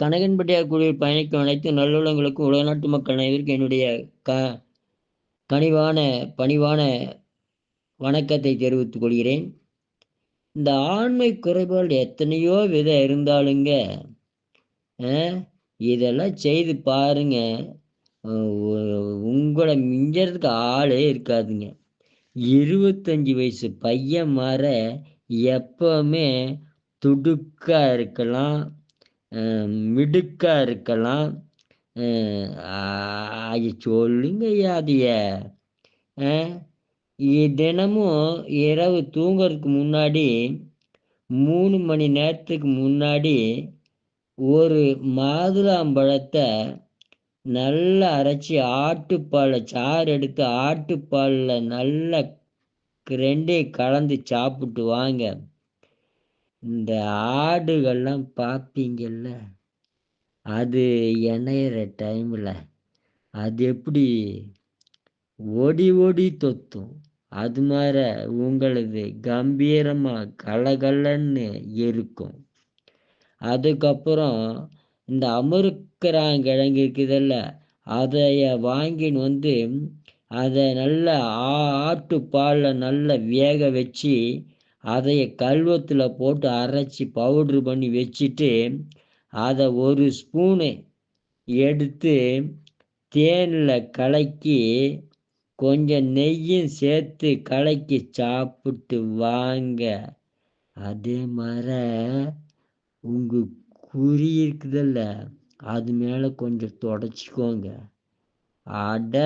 கனகன்பட்டியார் குழுவில் பயணிக்கும் அனைத்து நல்லுள்ளங்களுக்கும் உலக நாட்டு மக்கள் அனைவருக்கும் என்னுடைய க கனிவான பணிவான வணக்கத்தை தெரிவித்துக் கொள்கிறேன். இந்த ஆண்மை குறைபாடு எத்தனையோ விதம் இருந்தாலுங்க இதெல்லாம் செய்து பாருங்க. உங்களை மிஞ்சறதுக்கு ஆளே இருக்காதுங்க. இருபத்தஞ்சி வயசு பையன் மாற எப்பவுமே துடுக்காக இருக்கலாம். அஹ், மிடுக்கா இருக்கலாம். அஹ், சொல்லுங்க அதைய தினமும் இரவு தூங்குறதுக்கு முன்னாடி மூணு மணி நேரத்துக்கு முன்னாடி ஒரு மாதுளாம்பழத்தை நல்லா அரைச்சி ஆட்டுப்பாலை சாறு எடுத்து ஆட்டுப்பாலில் நல்லா ரெண்டையும் கலந்து சாப்பிட்டு வாங்க. இந்த ஆடுகள்லாம் பார்ப்பீங்கல்ல அது இணையிற டைமில் அது எப்படி? ஓடி ஓடி தொத்தும். அது மாதிரி உங்களது கம்பீரமாக கலகலன்னு இருக்கும். அதுக்கப்புறம் இந்த அமுருக்கிறாங்கிழங்கு இருக்குதல்ல அதைய வாங்கின்னு வந்து அதை நல்லா ஆட்டு பாலில் நல்லா வேக வச்சு அதைய கல்வத்தில் போட்டு அரைச்சி பவுட்ரு பண்ணி வச்சுட்டு அதை ஒரு ஸ்பூனு எடுத்து தேனில் கலக்கி கொஞ்சம் நெய்யும் சேர்த்து கலக்கி சாப்பிட்டு வாங்க. அதே மாதிரி உங்கள் குறி இருக்குதல்ல அது மேலே கொஞ்சம் தொடச்சிக்கோங்க. அட!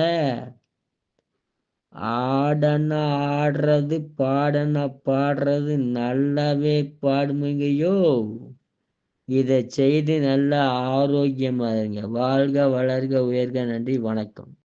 ஆடன ஆடுறது பாடன பாடுறது நல்லாவே பாடுமைங்கய்யோ இதை செய்து நல்லா ஆரோக்கியமாக இருங்க. வாழ்க வளர்க உயர்க நன்றி வணக்கம்.